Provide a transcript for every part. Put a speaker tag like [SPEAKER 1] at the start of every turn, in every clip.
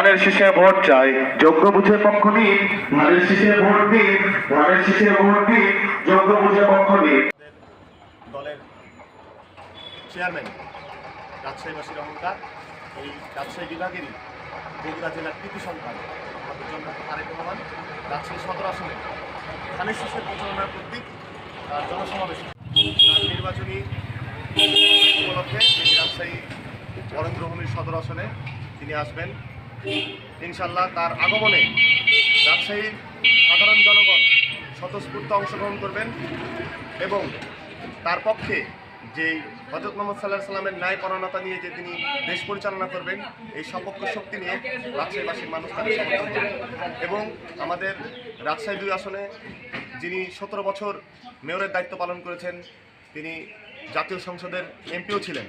[SPEAKER 1] ধানের শীষে ভোট চাই। যোগ্য বুঝে পক্ষ নিন ধানের শীষে ভোট দিন ধানের শীষে ভোট দিন যোগ্য বুঝে পক্ষ নিন
[SPEAKER 2] দলের চেয়ারম্যান রাজশাহীবাসীর অহংকার এই রাজশাহী বিভাগেরই বগুড়া জেলার কৃতি সন্তান, আমাদের জননেতা তারেক রহমান রাজশাহী সদর আসনে ধানের শীষের প্রচারণার প্রতীক জনসমাবেশ। নির্বাচনী উপলক্ষে তিনি রাজশাহী বরেন্দ্রভূমির সদর আসনে তিনি আসবেন ইনশাল্লাহ তার আগমনে রাজশাহীর সাধারণ জনগণ স্বতঃস্ফূর্ত অংশগ্রহণ করবেন এবং তার পক্ষে যে হজরত মোহাম্মদ সাল্লাহ সাল্লামের ন্যায় পরায়ণতা নিয়ে যে তিনি দেশ পরিচালনা করবেন, এই সপক্ষ শক্তি নিয়ে রাজশাহীবাসীর মানুষ তাকে সমর্থন করবেন এবং আমাদের রাজশাহী দুই আসনে যিনি সতেরো বছর মেয়রের দায়িত্ব পালন করেছেন, তিনি জাতীয় সংসদের এমপিও ছিলেন।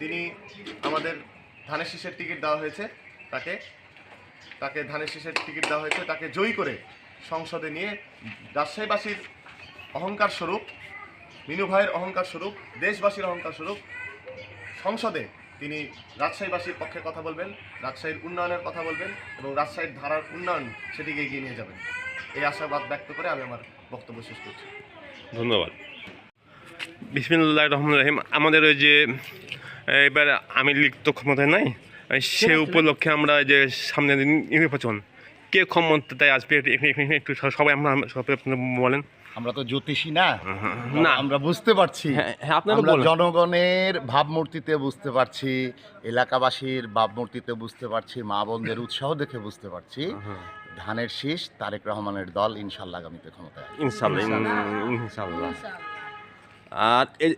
[SPEAKER 2] তিনি আমাদের ধানের শীষের টিকিট দেওয়া হয়েছে। তাকে তাকে ধানের শীষের টিকিট দেওয়া হয়েছে, তাকে জয়ী করে সংসদে নিয়ে রাজশাহীবাসীর অহংকার স্বরূপ, মিনু ভাইয়ের অহংকার স্বরূপ, দেশবাসীর অহংকার স্বরূপ, সংসদে তিনি রাজশাহীবাসীর পক্ষে কথা বলবেন, রাজশাহীর উন্নয়নের কথা বলবেন এবং রাজশাহীর ধারার উন্নয়ন সেটিকে এগিয়ে নিয়ে যাবেন। এই আশাবাদ ব্যক্ত করে আমি আমার বক্তব্য শেষ করছি।
[SPEAKER 3] ধন্যবাদ। বিসমিল্লাহ রহমান রহিম। আমাদের ওই যে, এবার আমি লিখত ক্ষমতায় নাই সে উপলক্ষে আমরা যে সামনে নির্বাচন কে ক্ষমতায় আসবে একটু- সবাই আমরা সবাই বলেন।
[SPEAKER 4] আমরা তো জ্যোতিষী না?
[SPEAKER 3] না।
[SPEAKER 4] আমরা বুঝতে পারছি।
[SPEAKER 3] হ্যাঁ, হ্যাঁ,
[SPEAKER 4] আমরা জনগণের ভাবমূর্তিতে বুঝতে পারছি এলাকাবাসীর ভাবমূর্তিতে বুঝতে পারছি মা বোনদের উৎসাহ দেখে বুঝতে পারছি। ধানের শীষ তারেক রহমানের দল ইনশাল্লাহ আগামীতে ক্ষমতায়
[SPEAKER 3] ইনশাল্লাহ। ইনশাল্লাহ। আর এই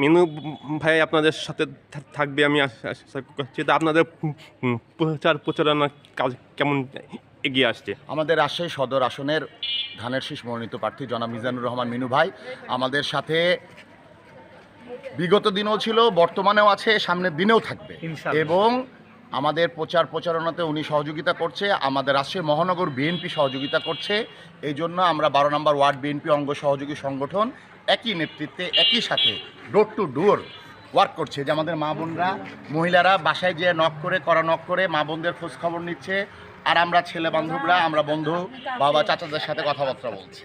[SPEAKER 3] মিনু ভাই আপনাদের সাথে থাকবে আমি আশা করছি। তো আপনাদের প্রচার প্রচারণার কাজ কেমন এগিয়ে আসছে?
[SPEAKER 4] আমাদের রাজশাহী সদর আসনের ধানের শীষ মনোনীত প্রার্থী জনাব মিজানুর রহমান মিনু ভাই। আমাদের সাথে বিগত দিনও ছিল বর্তমানেও আছে সামনের দিনেও থাকবে। এবং আমাদের প্রচার প্রচারণাতে উনি সহযোগিতা করছে, আমাদের রাজশাহী মহানগর বিএনপি সহযোগিতা করছে। এই জন্য আমরা বারো নম্বর ওয়ার্ড বিএনপি অঙ্গ সহযোগী সংগঠন একই নেতৃত্বে, একই সাথে ডোর টু ডোর ওয়ার্ক করছে যে আমাদের মা বোনরা, মহিলারা বাসায় যেয়ে নক করে করা নক করে মা বোনদের খোঁজ খবর নিচ্ছে। আর আমরা ছেলে বান্ধবরা, আমরা বন্ধু, বাবা, চাচাদের সাথে কথাবার্তা বলছি।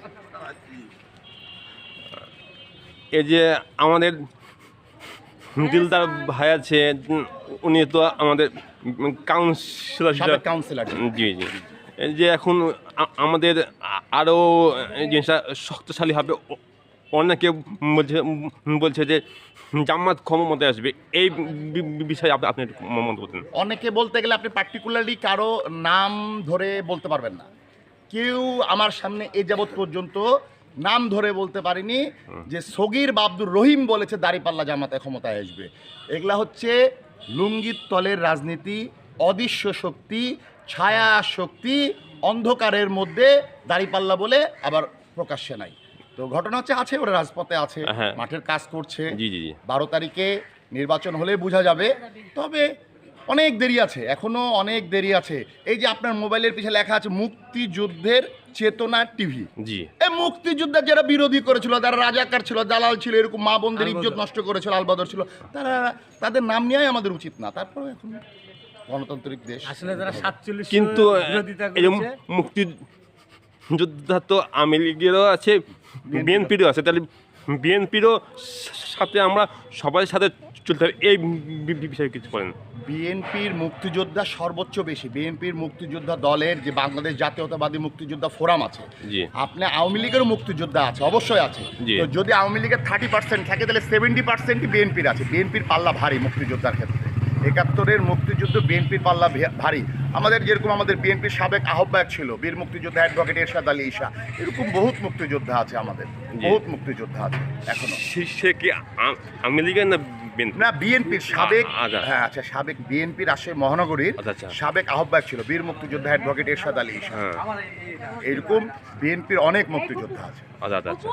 [SPEAKER 3] এই যে আমাদের দিলদার ভাই আছে উনি তো আমাদের কাউন্সিলর
[SPEAKER 4] সাবেক কাউন্সিলর
[SPEAKER 3] জি জি। যে এখন আমাদের আরও জিনিসটা শক্তিশালী হবে। অনেকে বলছে বলছে যে জামাত ক্ষমতায় আসবে। এই বিষয়ে আপনি আপনি মত বলতেন
[SPEAKER 4] অনেকে বলতে গেলে আপনি পার্টিকুলারলি কারও নাম ধরে বলতে পারবেন না। কেউ আমার সামনে এ যাবৎ পর্যন্ত নাম ধরে বলতে পারিনি যে সগির বা আব্দুর রহিম বলেছে দাড়িপাল্লা জামাতে ক্ষমতায় আসবে। এগুলা হচ্ছে লুঙ্গির তলের রাজনীতি অদৃশ্য শক্তি ছায়া শক্তি অন্ধকারের মধ্যে দাড়িপাল্লা বলে আবার প্রকাশ্যে নাই। তো ঘটনা হচ্ছে আছে ওরা রাজপথে আছে
[SPEAKER 3] হ্যাঁ।
[SPEAKER 4] মাঠের কাজ করছে।
[SPEAKER 3] জি জি জি।
[SPEAKER 4] বারো তারিখে নির্বাচন হলে বোঝা যাবে। তবে অনেক দেরি আছে এখনও অনেক দেরি আছে। এই যে আপনার মোবাইলের পিছনে লেখা আছে মুক্তিযুদ্ধের চেতনা টিভি।
[SPEAKER 3] জি।
[SPEAKER 4] এই মুক্তিযুদ্ধের যারা বিরোধী করেছিল যারা রাজাকার ছিল দালাল ছিল এরকম মা বোনদের ইজ্জত নষ্ট করেছিল আলবদর ছিল তারা তাদের নাম নেওয়াই আমাদের উচিত না। তারপরে এখন গণতান্ত্রিক দেশ
[SPEAKER 5] আসলে যারা সাতচল্লিশ
[SPEAKER 3] কিন্তু মুক্তি যোদ্ধা তো আওয়ামী লীগেরও আছে বিএনপিরও। আছে। তাহলে বিএনপিরও সাথে আমরা সবার সাথে চলতে হবে এই বিষয়ে কিছু বলেন।
[SPEAKER 4] বিএনপির মুক্তিযোদ্ধা সর্বোচ্চ বেশি। বিএনপির মুক্তিযোদ্ধা দলের যে বাংলাদেশ জাতীয়তাবাদী মুক্তিযোদ্ধা ফোরাম আছে আপনি আওয়ামী লীগেরও মুক্তিযোদ্ধা আছে অবশ্যই আছে। তো যদি আওয়ামী লীগের থার্টি পার্সেন্ট থাকে তাহলে সেভেন্টি পার্সেন্টই বিএনপির আছে। বিএনপির পাল্লা ভারী মুক্তিযোদ্ধার ক্ষেত্রে। একাত্তরের মুক্তিযুদ্ধ বিএনপির পাল্লা ভারী। আমাদের যেরকম আমাদের বিএনপির সাবেক আহ্বায়ক ছিল বীর মুক্তিযোদ্ধা অ্যাডভোকেট এরশাদ আলী ঈশা এরকম বহুত মুক্তিযোদ্ধা আছে আমাদের। বহুত মুক্তিযোদ্ধা আছে এখনও।
[SPEAKER 3] সে- কি আওয়ামী লীগের না
[SPEAKER 4] না বিএনপির সাবেক
[SPEAKER 3] আ- আচ্ছা।
[SPEAKER 4] হ্যাঁ আচ্ছা সাবেক বিএনপির মহানগরীর
[SPEAKER 3] আচ্ছা, আচ্ছা।
[SPEAKER 4] সাবেক আহ্বায়ক ছিল বীর মুক্তিযোদ্ধা অ্যাডভোকেট এরশাদ আলী
[SPEAKER 3] হ্যাঁ।
[SPEAKER 4] এরকম বিএনপির অনেক মুক্তিযোদ্ধা আছে।
[SPEAKER 3] আচ্ছা আচ্ছা আচ্ছা।